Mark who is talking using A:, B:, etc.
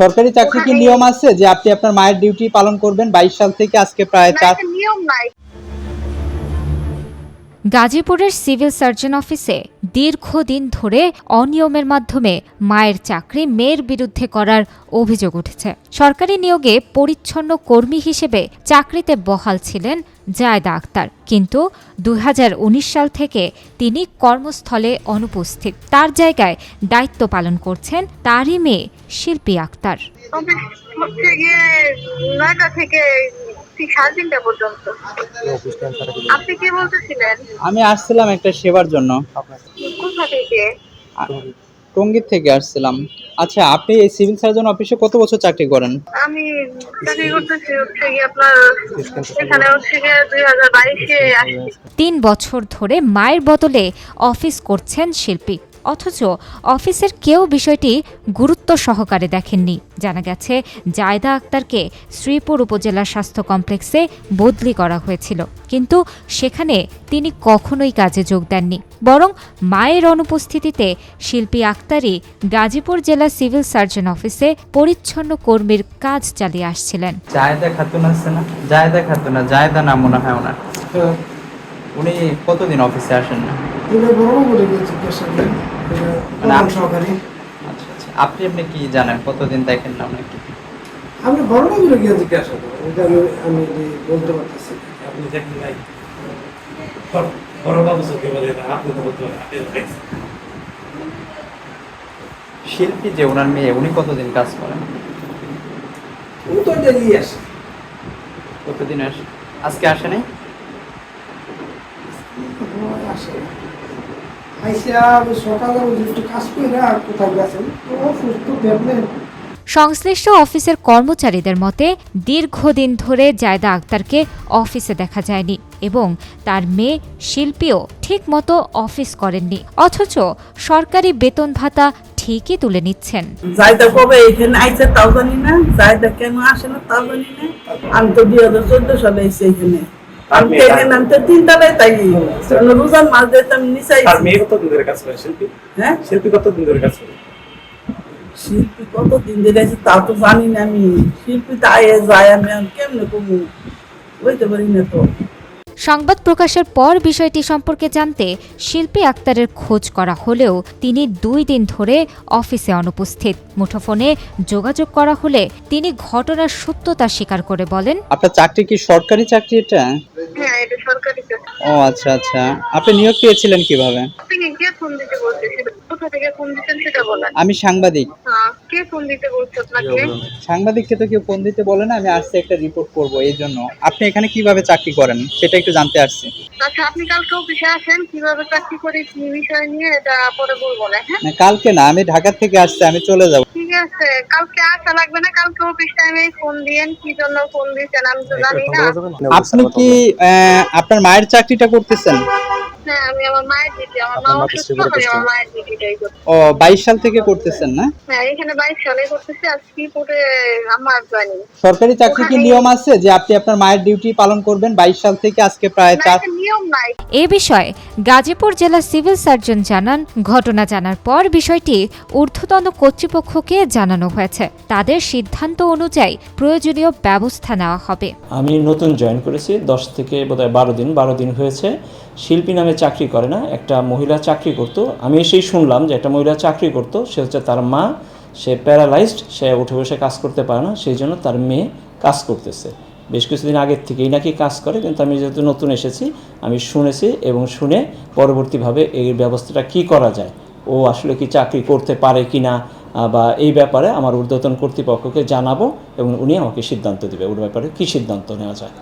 A: সরকারি চাকরি কি নিয়ম আছে যে আপনি আপনার মায়ের ডিউটি পালন করবেন? বাইশ সাল থেকে আজকে প্রায় চার
B: নিয়ম নাই।
C: গাজীপুরের সিভিল সার্জন অফিসে দীর্ঘদিন ধরে অনিয়মের মাধ্যমে মায়ের চাকরি, মেয়ের বিরুদ্ধে করার অভিযোগ উঠেছে। সরকারি নিয়োগে পরিচ্ছন্ন কর্মী হিসেবে চাকরিতে বহাল ছিলেন জায়দা আক্তার। কিন্তু দু হাজার উনিশ সাল থেকে তিনি কর্মস্থলে অনুপস্থিত। তার জায়গায় দায়িত্ব পালন করছেন তারই মেয়ে শিল্পী আক্তার।
B: থেকে ঠিক সাড়ে তিনটা পর্যন্ত? আপনি কি বলতেছিলেন?
A: আমি আসছিলাম একটা সেবার জন্য।
B: কোথা থেকে?
A: টঙ্গীর থেকে আসছিলাম। আচ্ছা আপনি এই সিভিল সার্জন অফিসে কত বছর চাকরি করেন?
B: আমি চাকরি করতেছি হচ্ছে গিয়ে আপনার এখানে হচ্ছে হাজার বাইশে আসছি।
C: তিন বছর ধরে মায়ের বদলে অফিস করছেন শিল্পী। অথচ অফিসের কেউ বিষয়টি গুরুত্ব সহকারে দেখেননি। জানা গেছে জায়দা আক্তারকে শ্রীপুর উপজেলা স্বাস্থ্য কমপ্লেক্সে বদলি করা হয়েছিল। কিন্তু সেখানে তিনি কখনোই কাজে যোগ দেননি। বরং মায়ের অনুপস্থিতিতে শিল্পী আক্তারই গাজীপুর জেলা সিভিল সার্জন অফিসে পরিচ্ছন্ন কর্মীর কাজ চালিয়ে আসছিলেন।
A: জায়দা খাতুন আছে না? জায়দা খাতুন না জায়দা নাম মনে হয় ওনার। উনি কতদিন অফিসে আসেন না? মানে
D: সহকারী।
A: আচ্ছা আচ্ছা। আপনি আপনি কি জানেন? কতদিন দেখেন না ওনাকে
D: আপনি বড় বলে গিয়ে জিজ্ঞাসা করেন এটা আমি আমি বলতে পারতেছি।
E: আপনি দেখেন নাই? বড়- বড় চোখে বলে না আপনি তো বলতে পারেন আপনি তো দেখছেন।
A: শিল্পী যে ওনার মেয়ে উনি কতদিন কাজ করেন?
D: ও তো ডেলি আসে।
A: কতদিন আসে? আজকে আসে নাই?
D: আসে। না। সকালে একটু কাজ করে কোথাও গেছেন? সুস্থ দেখলেন
C: সংশ্লিষ্ট অফিসের কর্মচারীদের মতে দীর্ঘদিন ধরে জায়দা আক্তারকে অফিসে দেখা যায়নি এবং তার মেয়ে শিল্পীও ঠিকমতো অফিস করেননি অথচ সরকারি বেতন ভাতা ঠিকই তুলে নিচ্ছেন।
F: জায়দা কবে এখানে আইছে তাও জানি না জায়দা কেন আসে না তাও জানি না। আমি তো দুই হাজার চোদ্দ সালে এসে এখানে। আমি তো এখানে আমি তো তিনতলায় তাই। রোজার মাছ দিতে আমি নিচে
E: তার
F: আইছি।
E: মেয়ে কতদিন ধরে কাজ করে? শিল্পী?
F: হ্যাঁ?
E: শিল্পী কতদিন ধরে কাজ করে?
F: শিল্পী কত দিন ধরে আছে তা তো জানি না আমি। শিল্পী তো আয়ে যায় আমি আর কেমনে কমু? বলতে পারি না তো।
C: সংবাদ প্রকাশের পর বিষয়টি সম্পর্কে জানতে শিল্পী আক্তারের খোঁজ করা হলেও তিনি দুই দিন ধরে অফিসে অনুপস্থিত। মুঠোফোনে যোগাযোগ করা হলে তিনি ঘটনার সত্যতা স্বীকার করে বলেন
A: আপনার চাকরি কি সরকারি চাকরি এটা?
B: হ্যাঁ এটা সরকারি চাকরি।
A: ও আচ্ছা আচ্ছা। আপনি নিয়োগ পেয়েছিলেন কীভাবে?
B: আপনি কে ফোন দিতে বলতেছিলেন। কোথা থেকে ফোন দিচ্ছেন সেটা বলেন।
A: আমি সাংবাদিক।
B: হ্যাঁ কে ফোন দিতে বলছে আপনাকে?
A: সাংবাদিককে তো কেউ ফোন দিতে বলে না আমি আসছি একটা রিপোর্ট করব এই জন্য। আপনি এখানে কীভাবে চাকরি করেন? সেটা একটু জানতে আসছি।
B: আচ্ছা আপনি কালকে অফিসে আসেন কীভাবে চাকরি করে কি বিষয় নিয়ে এটা পরে বলব না হ্যাঁ?
A: কালকে না আমি ঢাকা থেকে আসছি আমি চলে যাব।
B: ঠিক আছে কালকে আসা লাগবে না কালকে অফিস টাইমে ফোন দিয়েন কি জন্য ফোন দিয়েছেন আমি তো জানি না।
A: আপনি কি আহ, আপনার মায়ের চাকরিটা করতেছেন?
B: আমি আমার মায়ের দিদি আমার মা অসুস্থ আমি আমার মায়ের দিদিটাই করি
A: ও বাইশ সাল থেকে করতেছেন না?
B: হ্যাঁ এখানে বাইশ সালে করতেছি আর শ্রীপুরে আমার জয়েনিং
A: সরকারি চাকরি কি নিয়ম আছে যে আপনি আপনার মায়ের ডিউটি পালন করবেন বাইশ সাল থেকে আজকে প্রায় চার
B: নিয়ম নাই।
C: এ বিষয়ে গাজীপুর জেলা সিভিল সার্জন জানান ঘটনা জানার পর বিষয়টি ঊর্ধ্বতন কর্তৃপক্ষকে জানানো হয়েছে। তাদের সিদ্ধান্ত অনুযায়ী প্রয়োজনীয় ব্যবস্থা নেওয়া হবে।
G: আমি নতুন জয়েন করেছি দশ থেকে বোধহয় বারো দিন বারো দিন হয়েছে। শিল্পী নামে চাকরি করে না, একটা মহিলা চাকরি করতো। আমি এসেই শুনলাম যে একটা মহিলা চাকরি করতো, সে হচ্ছে তার মা, সে প্যারালাইজড সে উঠে বসে কাজ করতে পারে না, সেই জন্য তার মেয়ে কাজ করতেছে। বেশ কিছুদিন আগের থেকেই নাকি কাজ করে, কিন্তু আমি যেহেতু নতুন এসেছি, আমি শুনেছি এবং শুনে পরবর্তীভাবে এই ব্যবস্থাটা কি করা যায়, ও আসলে কি চাকরি করতে পারে কি না বা এই ব্যাপারে আমার ঊর্ধ্বতন কর্তৃপক্ষকে জানাব এবং উনি আমাকে সিদ্ধান্ত দেবে। ওর ব্যাপারে কী সিদ্ধান্ত নেওয়া যায়?